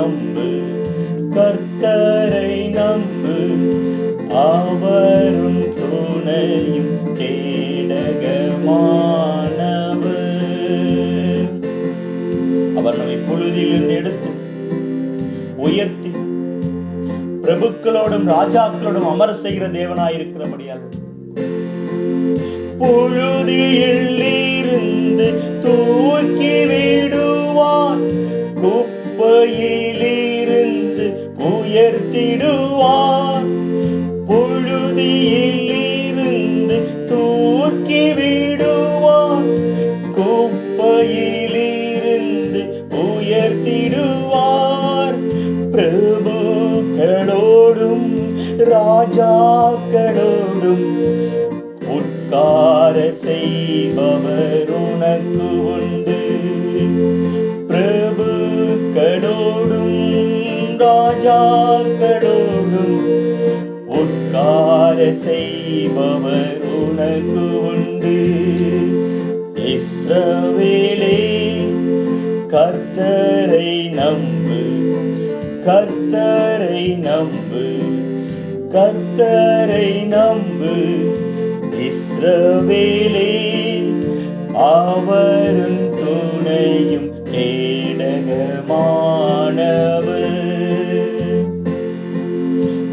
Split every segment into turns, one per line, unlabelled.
நம்பு கர்த்தரை நம்பு. அவரும் துணையும் கேடகமானவர். அவர் நம்மை பொழுதிலிருந்து எடுத்து உயர்த்தி பிரபுக்களோடும் ராஜாக்களோடும் அமர செய்கிற தேவனாயிருக்கிறபடியாக. பொழுதியில் இருந்து தூக்கி விடும் உனக்கு உண்டு பிரபுக்களோடும் ராஜாக்களோடும் செய்பவர் உனக்கு உண்டு. இஸ்ரவேலே கர்த்தரை நம்பு கர்த்தரை நம்பு கர்த்தரை நம்பு. இஸ்ரவேலே அவரும் துணையும் கேடகமானவர்.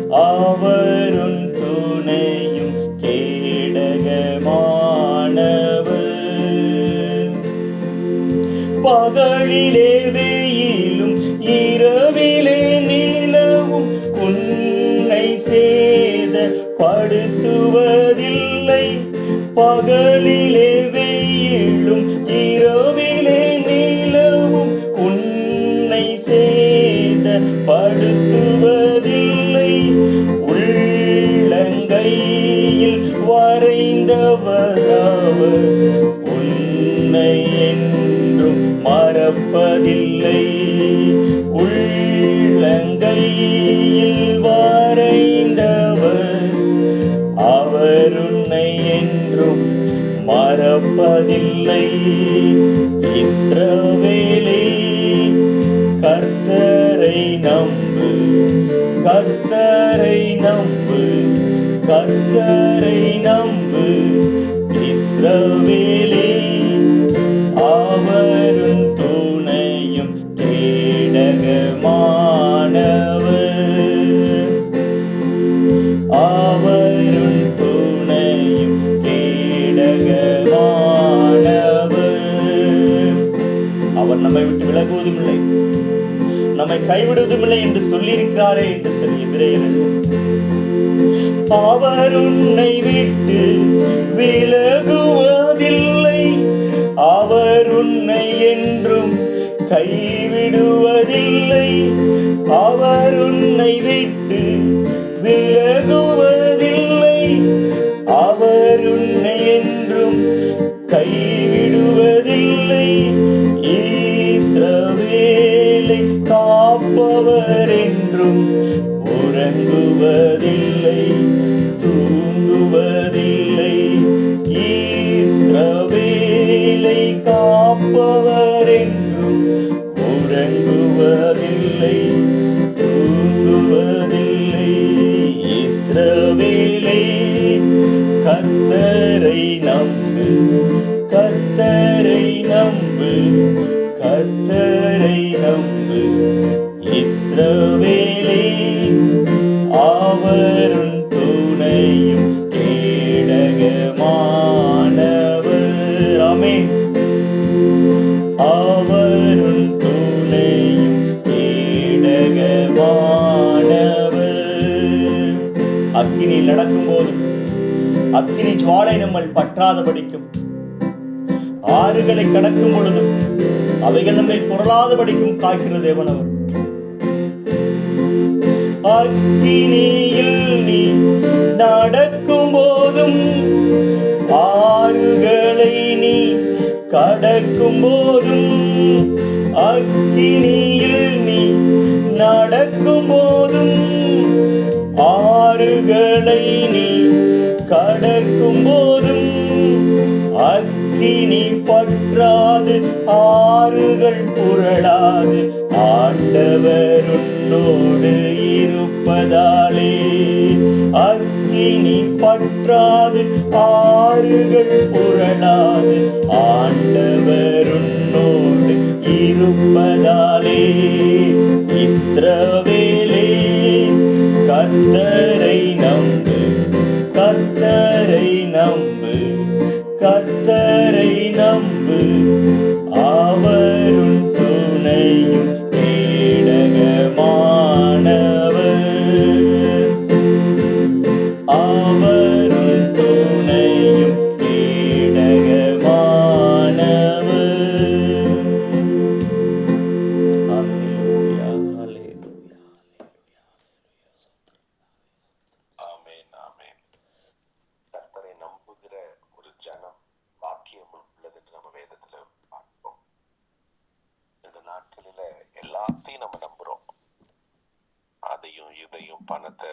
அவரும் துணையும் கேடகமானவர். பகலிலே வெயிலும் இரவிலே நிலவும் உன்னை சேத படுத்துவதில்லை பகலிலே வரைந்தவராவர் உன்னை என்றும் மறப்பதில்லை. உள்ளங்கையில் வரைந்தவர். அவர் உன்னை என்றும் மறப்பதில்லை. இஸ்ரவேலே கர்த்தரை நம்பு கர்த்தரை நம்பு. கத்தரை நம்பு. இஸ்ரவேலே அவரும் துணையும் கேடகமானவர். அவரும் துணையும் கேடகமானவர். அவர் நம்மை விட்டு விலகுவதும் இல்லை நம்மை கைவிடுவதும் இல்லை என்று சொல்லியிருக்கிறாரே என்று சொல்லி விரையில் அவர் உன்னை விட்டு விலகுவதில்லை. அவர் உன்னை என்றும் கைவிடுவதில்லை. அவர் உன்னை விட்டு விலகுவதில்லை. அவர் உன்னை என்றும் கைவிடுவதில்லை. ஈஸ்ரவேலை காப்பவர் என்றும் உறங்குவதில்லை. காப்பவர் என்றும் உறங்குவதில்லை தூங்குவதில்லை. இஸ்ரவேலே கர்த்தரை நம்பு கர்த்தரை நம்பு கர்த்தரை நம்பு. இஸ்ரவேலே அவரும் துணையும் கேடகமானவர். ஆமென். அக்கினியில் நடக்கும்போது அக்கினி ஜுவாலை நம்மள் பற்றாத படிக்கும் ஆறுகளை கடக்கும் பொழுதும் அவைகள் நம்மை புரளாத படிக்கும் காக்கிற தேவன் அவர். அக்கினியில் நீ நடக்கும் போதும் ஆறுகளை நீ கடக்கும் போதும் அக்கினியில் நீ நடக்கும் போதும் கடல்களை நீ கடக்கும் போதும் அக்கினி பற்றாது ஆறுகள் புரளாது ஆண்டவர் உன்னோடு இருப்பதாலே. அக்கினி பற்றாது ஆறுகள் புரளாது ஆண்டவர் உன்னோடு இருப்பதாலே. இஸ்ரவேலே கத்தர பணத்தை